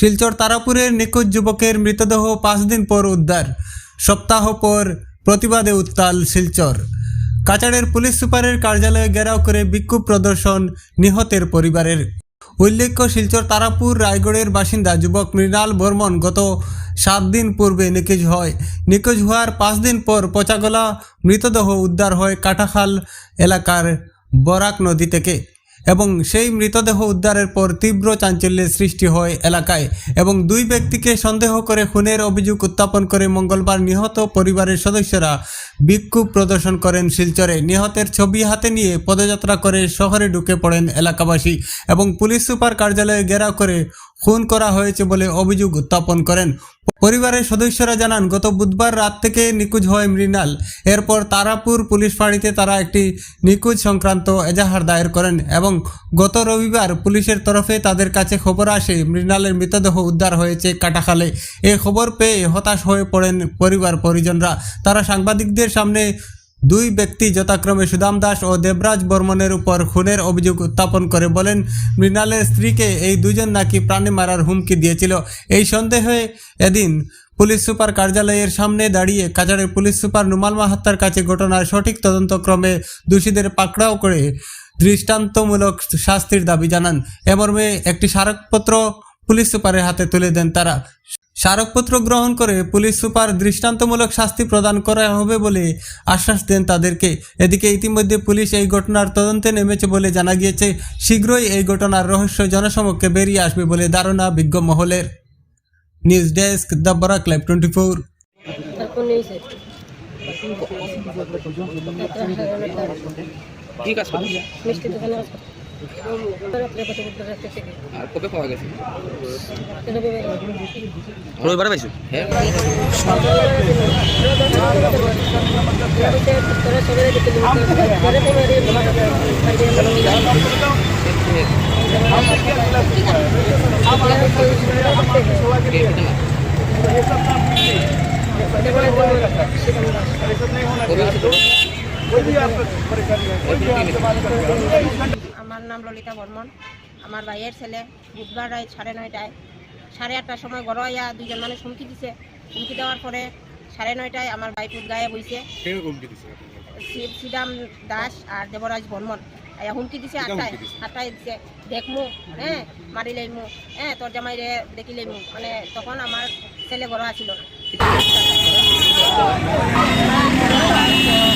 শিলচর তারাপুরের নিখোঁজ যুবকের মৃতদেহ পাঁচ দিন পর উদ্ধার। সপ্তাহ পর প্রতিবাদে উত্তাল শিলচর। কাচাড়ের পুলিশ সুপারের কার্যালয়ে ঘেরাও করে বিক্ষোভ প্রদর্শন নিহতের পরিবারের। উল্লেখ্য, শিলচর তারাপুর রায়গড়ের বাসিন্দা যুবক মৃণাল বর্মন গত সাত দিন পূর্বে নিখোঁজ হয়। নিখোঁজ হওয়ার পাঁচ দিন পর পচাগলা মৃতদেহ উদ্ধার হয় কাটাখাল এলাকার বরাক নদী থেকে। এবং সেই মৃতদেহ উদ্ধারের পর তীব্র চাঞ্চল্যের সৃষ্টি হয় এলাকায় এবং দুই ব্যক্তিকে সন্দেহ করে খুনের অভিযোগ উত্থাপন করে মঙ্গলবার নিহত পরিবারের সদস্যরা বিক্ষোভ প্রদর্শন করেন শিলচরে। নিহতের ছবি হাতে নিয়ে পদযাত্রা করে শহরে ঢুকে পড়েন এলাকাবাসী এবং পুলিশ সুপার কার্যালয়ে ঘেরাও করে খুন করা হয়েছে বলে অভিযোগ উত্থাপন করেন। পরিবারের সদস্যরা জানান, গত বুধবার রাত থেকে নিখোঁজ হয় মৃণাল। এরপর তারাপুর পুলিশ ফাঁড়িতে তারা একটি নিখোঁজ সংক্রান্ত এজাহার দায়ের করেন এবং গত রবিবার পুলিশের তরফে তাদের কাছে খবর আসে, মৃণালের মৃতদেহ উদ্ধার হয়েছে কাটাখালে। এ খবর পেয়ে হতাশ হয়ে পড়েন পরিবার পরিজনরা। তারা সাংবাদিকদের সামনে দুই ব্যক্তি যথাক্রমে সুদাম দাস ও দেবরাজ বর্মনের উপর খুনের অভিযোগ উত্থাপন করে বলেন, মৃণালের স্ত্রীকে এই দুজন নাকি প্রাণী মারার হুমকি দিয়েছিল। এই সন্দেহে এদিন পুলিশ সুপার কার্যালয়ের সামনে দাঁড়িয়ে কাছাড়ের পুলিশ সুপার নুমাল মাহাত্তার কাছে ঘটনার সঠিক তদন্তক্রমে দোষীদের পাকড়াও করে দৃষ্টান্তমূলক শাস্তির দাবি জানান। এ মর্মে একটি স্মারকপত্র পুলিশ সুপারের হাতে তুলে দেন তারা। স্মারকপত্র গ্রহণ করে পুলিশ সুপার দৃষ্টান্তমূলক শাস্তি প্রদান করা হবে বলে আশ্বাস দেন তাদেরকে। এদিকে ইতিমধ্যে পুলিশ এই ঘটনার তদন্তে নেমেছে বলে জানা গিয়েছে শীঘ্রই এই ঘটনার রহস্য জনসমক্ষে বেরিয়ে আসবে বলে ধারণা বিজ্ঞ মহলের। News desk the Barak live twenty four. তারপর নিয়েছে কি কাজ করো মিষ্টি দোকানে আছে আর কবে পাওয়া গেছে? রবিবার পাইছো? হ্যাঁ। কবে আমার নাম ললিতা বর্মন। আমার ভাইয়ের ছেলে বুধবার রাত সাড়ে নয়টায় সাড়ে আটটার সময় গড় আইয়া দুইজন মানুষ হুমকি দিছে। হুমকি দেওয়ার পরে সাড়ে নয়টায় আমার বাইপুত গায়ে বইছে। শ্রীরাম দাস আর দেবরাজ বর্মন। আইয়া হুমকি দিছে আটটায় আটটায় দিছে। দেখমু হ্যাঁ মারি লাইমু হ্যাঁ তোর জামাই রে দেখি লাইমু। মানে তখন আমার ছেলে গড়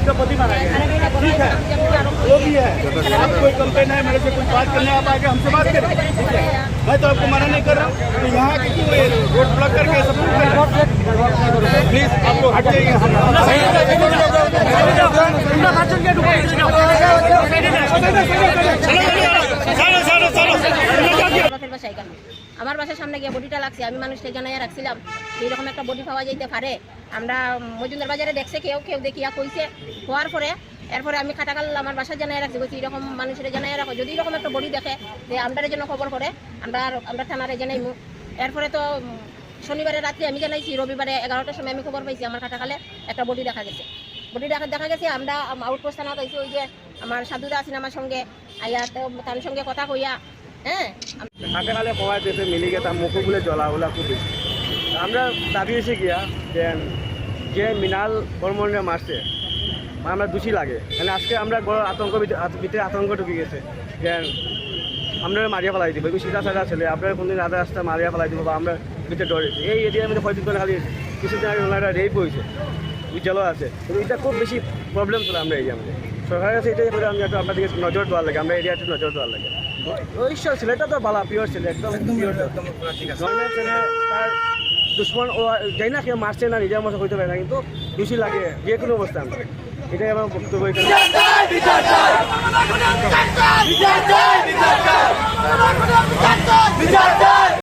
राष्ट्रपति बनाया ठीक है। वो भी है आप कोई कंप्लेन है मेरे से कुछ बात करने आप आके हमसे बात करें। ठीक है? मैं तो आपको मना नहीं कर रहा हूँ। तो यहाँ की रोड ब्लॉक करके सब कुछ प्लीज़ आपको हट जाइए বাসার সামনে গিয়ে বডিটা লাগছে, আমি মানুষকে জানাইয়া রাখছিলাম, এইরকম একটা বডি পাওয়া যাইতে পারে। আমরা মজুমদার বাজারে দেখছে, কেউ কেউ দেখিয়া কইছে। হওয়ার পরে, এরপরে আমি খাটাকাল আমার বাসা জানাই রাখছি, বলছি এরকম মানুষের জানাই রাখো, যদি এরকম একটা বডি দেখে যে আমরা জন্য খবর করে, আমরা আমরা থানারে জানাইমু। এরপরে তো শনিবারে রাত্রে আমি জানাইছি, রবিবারে এগারোটার সময় আমি খবর পাইছি, আমার খাটাকালে একটা বডি দেখা গেছে। বডি দেখা দেখা গেছে, আমরা আউটপোস্ট থানা পাইছি ওই যে আমার সাধুদা আছেন আমার সঙ্গে, আইয়া তো তার সঙ্গে কথা কইয়া হ্যাঁ। হাতে কালে যেতে মিলি গিয়ে তার মুখো বলে জ্বলা ওলা খুব বেশি। আমরা দাবি এসে গিয়া যে যে মৃণাল বর্মনরে মারছে, আমরা দোষী লাগে। মানে আজকে আমরা বড় আতঙ্ক ভিতরে আত- ভিতরে আতঙ্ক ঢুকে গেছে। যে আমরা মারিয়া ফেলাই দিব। সিধা সাদা ছেলে, আপনারা কোনদিন রাধা রাস্তা মারিয়া ফেলাই দিব বা আমরা ভিতরে ডরে এই এরিয়ার মধ্যে হয়তো খালি কিছুদিন আগে ওনারা রেপ হয়েছে। উজ্জ্বলও আছে। কিন্তু এটা খুব বেশি প্রবলেম চলে আমরা মধ্যে। সরকারের কাছে এটাই করে আমি একটু আপনাদেরকে নজর দেওয়ার লাগে আমরা এরিয়াতে নজর দেওয়ার লাগে। ওই সব ছেলেটা তো ভালো পিওর ছেলে একদম ধর্মের ছেলে। তার দুশ্মন ও যাই না কেউ মারছে না নিজের মতো হইতে পারে না কিন্তু দোষী লাগে যে কোনো অবস্থান এটাই আমার বক্তব্য এখানে